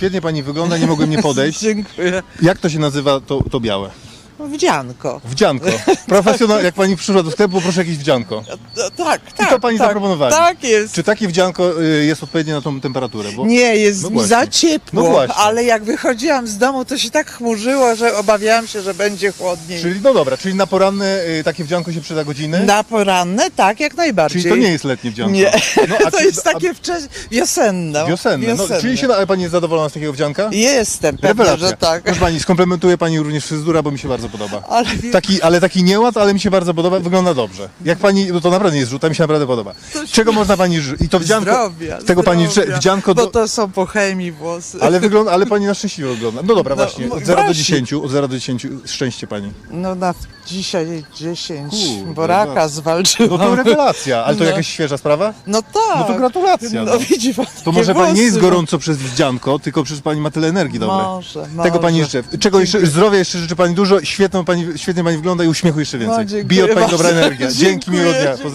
Świetnie pani wygląda, nie mogłem nie podejść. Dziękuję. Jak to się nazywa to, to białe? Wdzianko. Wdzianko. Profesjonal, jak pani przyszła do sklepu, proszę jakieś wdzianko. No, tak, tak. to pani tak, zaproponowali. Tak jest. Czy takie wdzianko y, jest odpowiednie na tą temperaturę? Bo... Nie, jest No mi właśnie. za ciepło, No właśnie. ale jak wychodziłam z domu, to się tak chmurzyło, że obawiałam się, że będzie chłodniej. Czyli, no dobra, czyli na poranne y, takie wdzianko się przyda godziny? Na poranne, tak, jak najbardziej. Czyli to nie jest letnie wdzianko? Nie, No, a to czy- jest takie wczes... wiosenne. Wiosenne. No, czyli się, ale pani jest zadowolona z takiego wdzianka? Jestem pewna, Rewelacja. że tak. Proszę pani, skomplementuję pani również fryzura, bo mi się bardzo podoba. Ale Taki, ale taki nieład, ale mi się bardzo podoba, wygląda dobrze. Jak pani, no to naprawdę nie jest żółta, mi się naprawdę podoba. Czego można pani żyć? I to wdzianko, zdrowia, tego pani zdrowia, wdzianko Bo do, to są po chemii włosy. ale wygląda, ale pani na szczęśliwie wygląda. No dobra, No, właśnie, no od 0 do właśnie. 10, od 0 do 10, szczęście pani. No na dzisiaj 10, Kurde, bo raka bardzo. zwalczyłam. No to rewelacja, ale to No. jakaś świeża sprawa? No tak. No to gratulacja, No, no. widzi pan. To może pani nie jest włosy, gorąco przez wdzianko, tylko przez pani ma tyle energii dobrej. Może, Tego może. pani życzę. Czego jeszcze, zdrowia jeszcze życzę pani dużo, świetną pani, świetnie pani wygląda i uśmiechu jeszcze więcej. No, dziękuję Bije od pani dobra energia. Dzięki, miłego dnia. Pozdrawiam.